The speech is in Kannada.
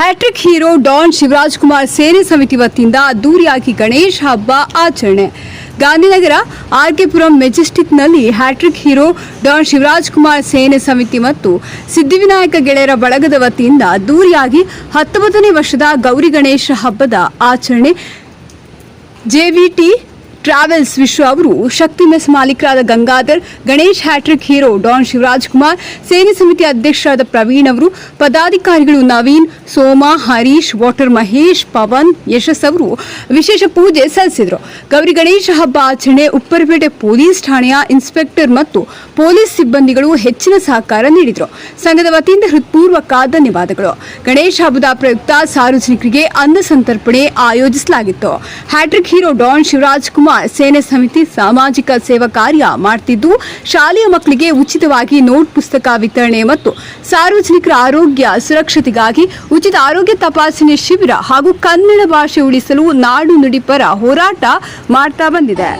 Hattrick hero don Shivaraj Kumar ಸೇನೆ ಸಮಿತಿ ವತಿಯಿಂದ ಅದ್ದೂರಿಯಾಗಿ ಗಣೇಶ ಹಬ್ಬ ಆಚರಣೆ. Gandhinagar, RK Puram ಮೆಜೆಸ್ಟಿಕ್ನಲ್ಲಿ hattrick hero don Shivaraj Kumar ಸೇನೆ ಸಮಿತಿ ಮತ್ತು ಸಿದ್ಧಿವಿನಾಯಕ ಗೆಳೆಯರ ಬಳಗದ ವತಿಯಿಂದ ಅದ್ದೂರಿಯಾಗಿ ಹತ್ತೊಂಬತ್ತನೇ ವರ್ಷದ ಗೌರಿ ಗಣೇಶ ಹಬ್ಬದ ಆಚರಣೆ. ಜೆವಿಟಿ ಟ್ರಾವೆಲ್ಸ್ ವಿಶ್ವ ಅವರು Shakti mess ಮಾಲೀಕರಾದ Gangadhar Ganesh hattrick hero don Shivaraj Kumar ಸೇನೆ ಸಮಿತಿ ಅಧ್ಯಕ್ಷರಾದ ಪ್ರವೀಣ್ ಅವರು ಪದಾಧಿಕಾರಿಗಳು ನವೀನ್ ಸೋಮ ಹರೀಶ್ ವಾಟರ್ ಮಹೇಶ್ ಪವನ್ ಯಶಸ್ ಅವರು ವಿಶೇಷ ಪೂಜೆ ಸಲ್ಲಿಸಿದರು ಗೌರಿ ಗಣೇಶ ಹಬ್ಬ ಆಚರಣೆ ಉಪ್ಪರಪೇಟೆ ಪೊಲೀಸ್ ಠಾಣೆಯ ಇನ್ಸ್ಪೆಕ್ಟರ್ ಮತ್ತು ಪೊಲೀಸ್ ಸಿಬ್ಬಂದಿಗಳು ಹೆಚ್ಚಿನ ಸಹಕಾರ ನೀಡಿದರು ಸಂಘದ ವತಿಯಿಂದ ಹೃತ್ಪೂರ್ವಕ ಧನ್ಯವಾದಗಳು ಗಣೇಶ ಹಬ್ಬದ ಪ್ರಯುಕ್ತ ಸಾರ್ವಜನಿಕರಿಗೆ ಅನ್ನ ಸಂತರ್ಪಣೆ ಆಯೋಜಿಸಲಾಗಿತ್ತು hattrick hero don Shivaraj Kumar ಸೇನೆ ಸಮಿತಿ ಸಾಮಾಜಿಕ ಸೇವಾ ಕಾರ್ಯ ಮಾಡುತ್ತಿದ್ದು ಶಾಲೆಯ ಮಕ್ಕಳಿಗೆ ಉಚಿತವಾಗಿ ನೋಟ್ ಪುಸ್ತಕ ವಿತರಣೆ ಮತ್ತು ಸಾರ್ವಜನಿಕರ ಆರೋಗ್ಯ ಸುರಕ್ಷತೆಗಾಗಿ ಉಚಿತ ಆರೋಗ್ಯ ತಪಾಸಣೆ ಶಿಬಿರ ಹಾಗೂ ಕನ್ನಡ ಭಾಷೆ ಉಳಿಸಲು ನಾಡು ನುಡಿ ಪರ ಹೋರಾಟ ಮಾಡ್ತಾ ಬಂದಿದೆ.